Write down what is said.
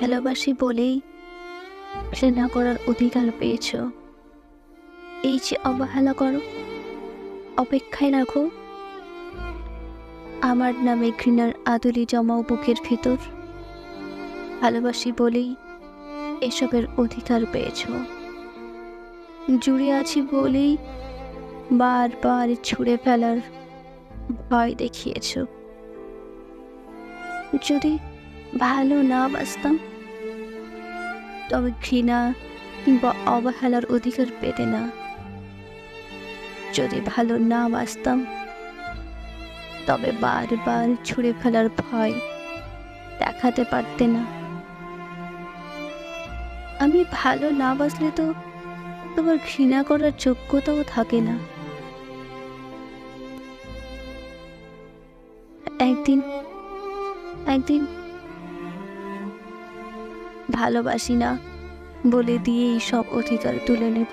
ভালোবাসি বলেই ঘৃণা করার অধিকার পেয়েছ। এই যে অবহেলা করো, অপেক্ষায় রাখো। আমার নামে ঘৃণার আদলি জমাও বুকের ভিতর। ভালোবাসি বলেই এসবের অধিকার পেয়েছ। জুড়ে আছি বলেই বারবার ছুঁড়ে ফেলার ভয় দেখিয়েছ। যদি ভালো না বাসতাম তবে ঘৃণা কিংবা অবহেলার অধিকার পেতে না। যদি ভালো না বাঁচতাম, তবে বারবার ছুঁড়ে ফেলার ভয় দেখাতে পারতে না। আমি ভালো না বাঁচলে তো তোমার ঘৃণা করার যোগ্যতাও থাকে না। একদিন একদিন ভালোবাসি না বলে দিয়েই সব অধিকার তুলে নেব।